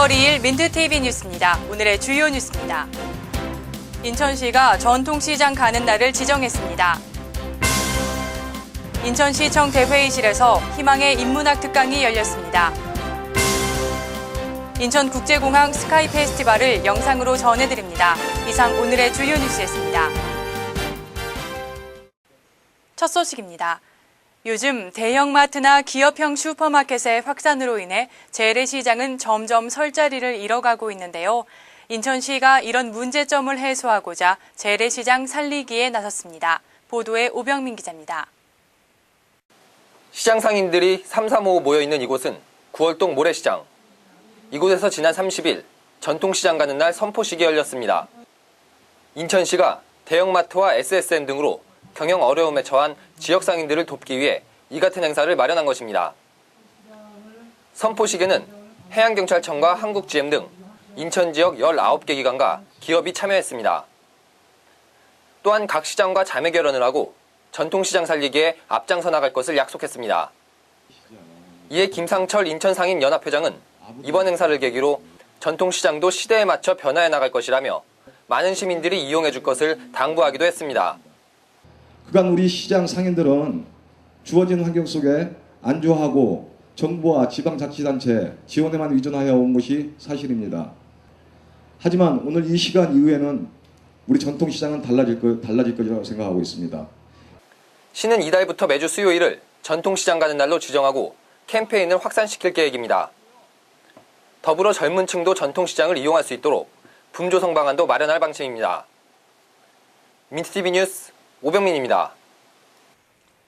22일 민트TV 뉴스입니다. 오늘의 주요 뉴스입니다. 인천시가 전통시장 가는 날을 지정했습니다. 인천시청 대회의실에서 희망의 인문학 특강이 열렸습니다. 인천국제공항 스카이 페스티벌을 영상으로 전해드립니다. 이상 오늘의 주요 뉴스였습니다. 첫 소식입니다. 요즘 대형마트나 기업형 슈퍼마켓의 확산으로 인해 재래시장은 점점 설 자리를 잃어가고 있는데요. 인천시가 이런 문제점을 해소하고자 재래시장 살리기에 나섰습니다. 보도에 오병민 기자입니다. 시장 상인들이 삼삼오오 모여있는 이곳은 9월동 모래시장. 이곳에서 지난 30일 전통시장 가는 날 선포식이 열렸습니다. 인천시가 대형마트와 SSM 등으로 경영 어려움에 처한 지역 상인들을 돕기 위해 이 같은 행사를 마련한 것입니다. 선포식에는 해양경찰청과 한국GM 등 인천 지역 19개 기관과 기업이 참여했습니다. 또한 각 시장과 자매 결연을 하고 전통시장 살리기에 앞장서 나갈 것을 약속했습니다. 이에 김상철 인천상인연합회장은 이번 행사를 계기로 전통시장도 시대에 맞춰 변화해 나갈 것이라며 많은 시민들이 이용해 줄 것을 당부하기도 했습니다. 그간 우리 시장 상인들은 주어진 환경 속에 안주하고 정부와 지방자치단체 지원에만 의존하여 온 것이 사실입니다. 하지만 오늘 이 시간 이후에는 우리 전통시장은 달라질, 거, 달라질 것이라고 생각하고 있습니다. 시는 이달부터 매주 수요일을 전통시장 가는 날로 지정하고 캠페인을 확산시킬 계획입니다. 더불어 젊은 층도 전통시장을 이용할 수 있도록 분조성 방안도 마련할 방침입니다. 민트TV 뉴스 오병민입니다.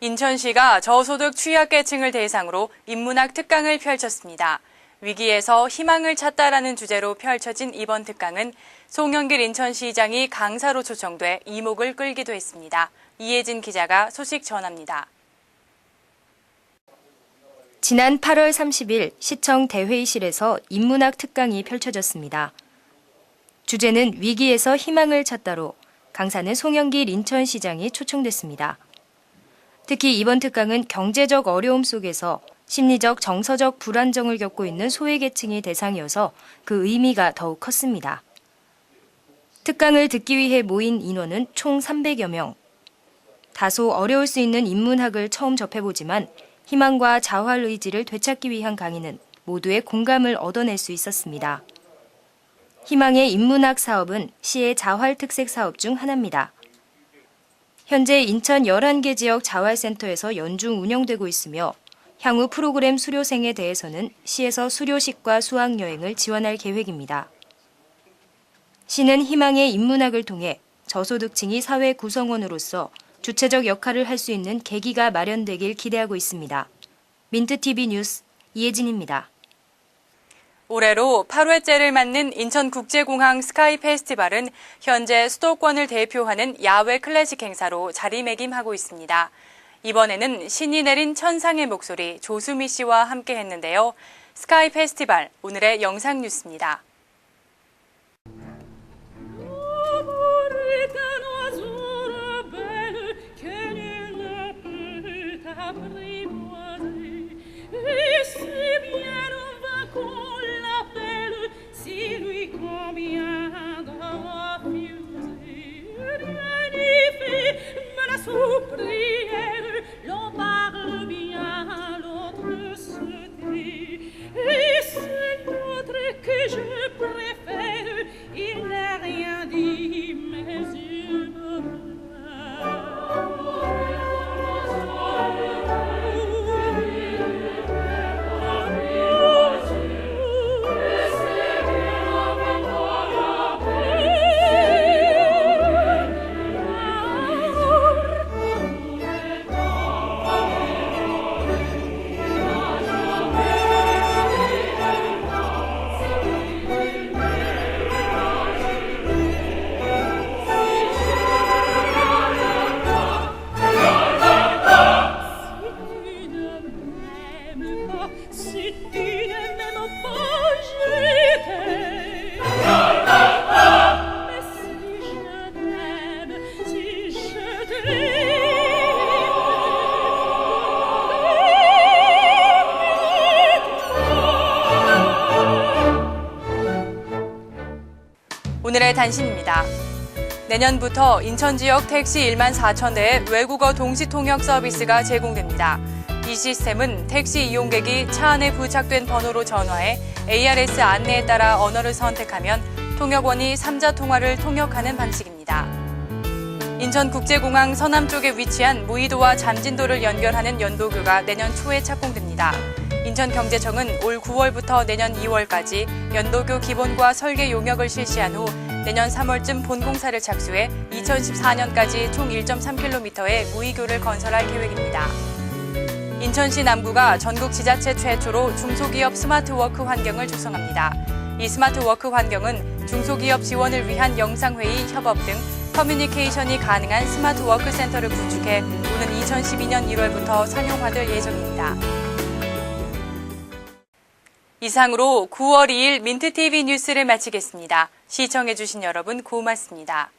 인천시가 저소득 취약계층을 대상으로 인문학 특강을 펼쳤습니다. 위기에서 희망을 찾다라는 주제로 펼쳐진 이번 특강은 송영길 인천시장이 강사로 초청돼 이목을 끌기도 했습니다. 이혜진 기자가 소식 전합니다. 지난 8월 30일 시청 대회의실에서 인문학 특강이 펼쳐졌습니다. 주제는 위기에서 희망을 찾다로 강사는 송영길 인천시장이 초청됐습니다. 특히 이번 특강은 경제적 어려움 속에서 심리적 정서적 불안정을 겪고 있는 소외계층이 대상이어서 그 의미가 더욱 컸습니다. 특강을 듣기 위해 모인 인원은 총 300여 명. 다소 어려울 수 있는 인문학을 처음 접해보지만 희망과 자활 의지를 되찾기 위한 강의는 모두의 공감을 얻어낼 수 있었습니다. 희망의 인문학 사업은 시의 자활 특색 사업 중 하나입니다. 현재 인천 11개 지역 자활센터에서 연중 운영되고 있으며 향후 프로그램 수료생에 대해서는 시에서 수료식과 수학여행을 지원할 계획입니다. 시는 희망의 인문학을 통해 저소득층이 사회 구성원으로서 주체적 역할을 할 수 있는 계기가 마련되길 기대하고 있습니다. 민트TV 뉴스 이혜진입니다. 올해로 8회째를 맞는 인천국제공항 스카이 페스티벌은 현재 수도권을 대표하는 야외 클래식 행사로 자리매김하고 있습니다. 이번에는 신이 내린 천상의 목소리 조수미 씨와 함께 했는데요. 스카이 페스티벌 오늘의 영상 뉴스입니다. 오늘의 단신입니다. 내년부터 인천 지역 택시 1만 4천 대의 외국어 동시 통역 서비스가 제공됩니다. 이 시스템은 택시 이용객이 차 안에 부착된 번호로 전화해 ARS 안내에 따라 언어를 선택하면 통역원이 3자 통화를 통역하는 방식입니다. 인천국제공항 서남 쪽에 위치한 무의도와 잠진도를 연결하는 연도교가 내년 초에 착공됩니다. 인천경제청은 올 9월부터 내년 2월까지 연도교 기본과 설계 용역을 실시한 후 내년 3월쯤 본공사를 착수해 2014년까지 총 1.3km의 무의교를 건설할 계획입니다. 인천시 남구가 전국 지자체 최초로 중소기업 스마트워크 환경을 조성합니다. 이 스마트워크 환경은 중소기업 지원을 위한 영상회의, 협업 등 커뮤니케이션이 가능한 스마트워크 센터를 구축해 오는 2012년 1월부터 상용화될 예정입니다. 이상으로 9월 2일 민트TV 뉴스를 마치겠습니다. 시청해주신 여러분 고맙습니다.